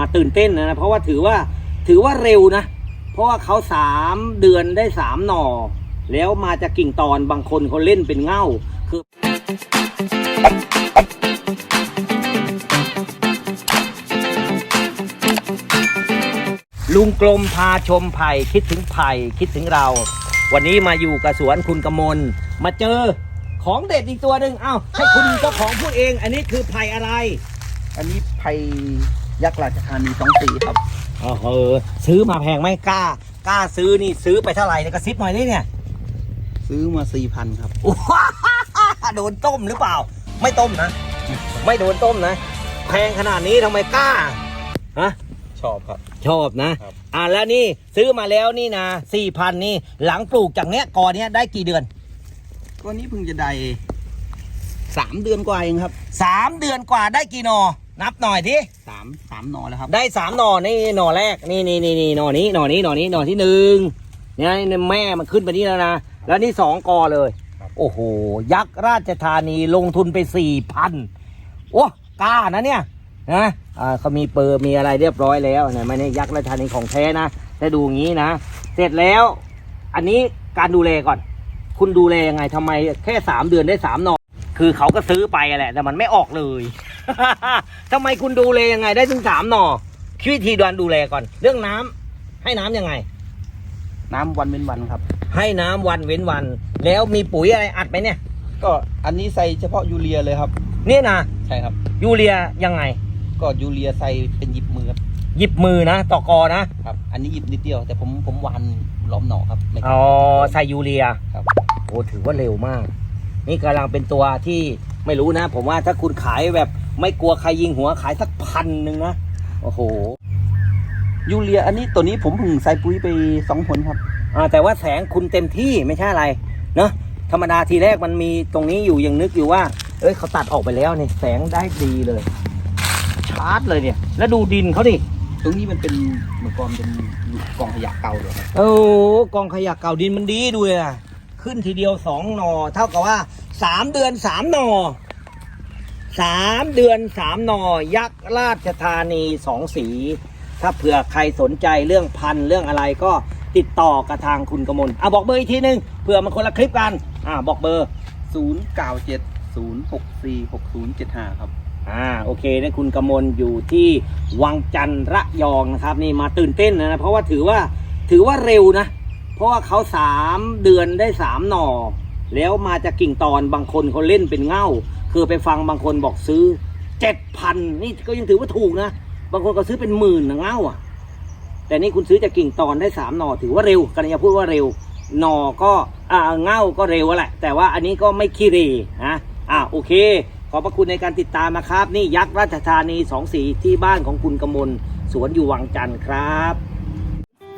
มาตื่นเต้นนะเพราะว่าถือว่าถือว่าเร็วนะ เพราะว่าเขาสามเดือนได้สามหน่อ แล้วมาจากกิ่งตอนบางคนเขาเล่นเป็นเง่าคือลุงกลมพาชมไผ่คิดถึงไผ่คิดถึงเรา วันนี้มาอยู่กับสวนคุณกมล มาเจอของเด็ดอีกตัวหนึ่งเอ้าให้คุณเจ้าของพูดเอง อันนี้คือไผ่อะไร อันนี้ไผ่ ยักษ์ราชธานีสองสีครับเออเออซื้อมาแพงไหมกล้ากล้าซื้อนี่ซื้อไปเท่าไหร่เนี่ยกระซิบหน่อยดิเนี่ย ซื้อมาสี่พันครับว้าโดนต้มหรือเปล่า ไม่ต้มนะ ไม่โดนต้มนะ แพงขนาดนี้ทำไมกล้าฮะชอบครับ ชอบนะครับอ่าแล้วนี่ซื้อมาแล้วนี่นะสี่พันนี่หลังปลูกจากเนี้ยกอเนี้ยได้กี่เดือนก็นี้เพิ่งจะได้สามเดือนกว่าเองครับสามเดือนกว่าได้กี่หนอ นับหน่อยทีสามสามหนอแล้วครับ ได้สามหนอนี่หนอแรกนี่นี่นี่นี่หนอนี้หนอนี้หนอนี้หนอที่หนึ่งเนี่ยนี่แม่มันขึ้นไปนี่แล้วนะแล้วนี่สองกอเลย โอ้โห ยักษ์ราชธานีลงทุนไปสี่พันโอ้กล้านะเนี่ยนะอ่าเขามีเปอร์มีอะไรเรียบร้อยแล้วเนี่ยไม่ได้ยักษ์ราชธานีของแท้นะถ้าดูอย่างนี้นะ เสร็จแล้ว อันนี้การดูแลก่อน คุณดูแลยังไงทำไมแค่สามเดือนได้สามหนอ คือเขาก็ซื้อไปอะแหละ แต่มันไม่ออกเลยทำไมคุณดูแลยังไงได้ถึงสามหนอคิดวิธีการดูแลก่อน เรื่องน้ำให้น้ำยังไง น้ำวันเป็นวันครับ ให้น้ำวันเว้นวัน แล้วมีปุ๋ยอะไรอัดไหมเนี่ย ก็อันนี้ใส่เฉพาะยูเรียเลยครับ เนี่ยนะใช่ครับ ยูเรียยังไง ก็ยูเรียใส่เป็นหยิบมือครับหยิบมือนะต่อกอนะครับ อันนี้หยิบนิดเดียวแต่ผมผมวานล้อมหนอครับไม่อ๋อใส่ยูเรียครับโอ้ถือว่าเร็วมาก นี่กำลังเป็นตัวที่ไม่รู้นะ ผมว่าถ้าคุณขายแบบไม่กลัวใครยิงหัวขายสักพันหนึ่งนะโอ้โหยูเรียอันนี้ตัวนี้ผมเพิ่งใส่ปุ๋ยไปสองผลครับอ่าแต่ว่าแสงคุณเต็มที่ไม่ใช่อะไรเนอะธรรมดาทีแรกมันมีตรงนี้อยู่ยังนึกอยู่ว่า เอ้ยเขาตัดออกไปแล้วเนี่ยแสงได้ดีเลย ชาร์จเลยเนี่ย แล้วดูดินเขาดิตรงนี้มันเป็นเมื่อก่อนเป็นกองขยะเก่าเลยครับโอ้กองขยะเก่าดินมันดีด้วยอะขึ้นทีเดียวสองหนอเท่ากับว่า สามเดือนสามหนอสามเดือนสามหนอยักษ์ราชธานีสองสี ถ้าเผื่อใครสนใจเรื่องพันธุ์เรื่องอะไรก็ติดต่อกับทางคุณกมลอะบอกเบอร์อีกทีนึงเผื่อมันคนละคลิปกันอ่าบอกเบอร์ศูนย์เก้าเจ็ดศูนย์หกสี่หกศูนย์เจ็ดห้าครับ อ่าโอเคนะคุณกมลอยู่ที่วังจันทร์ระยองนะครับ นี่มาตื่นเต้นนะ เพราะว่าถือว่าถือว่าเร็วนะ เพราะว่าเขาสามเดือนได้สามหน่อ แล้วมาจากกิ่งตอนบางคนเขาเล่นเป็นเง่าคือไปฟังบางคนบอกซื้อเจ็ดพันนี่ก็ยังถือว่าถูกนะ บางคนก็ซื้อเป็นหมื่นนะเง่าอะ แต่นี่คุณซื้อจากกิ่งตอนได้สามหน่อถือว่าเร็วกันยาพูดว่าเร็วหน่อก็อ่าเง่าก็เร็วอะแหละ แต่ว่าอันนี้ก็ไม่ขี้เรนะอ่าโอเค ขอบพระคุณในการติดตามนะครับ นี่ยักษ์ราชธานีสองสีที่บ้านของคุณกมลสวนอยู่วังจันทร์ครับ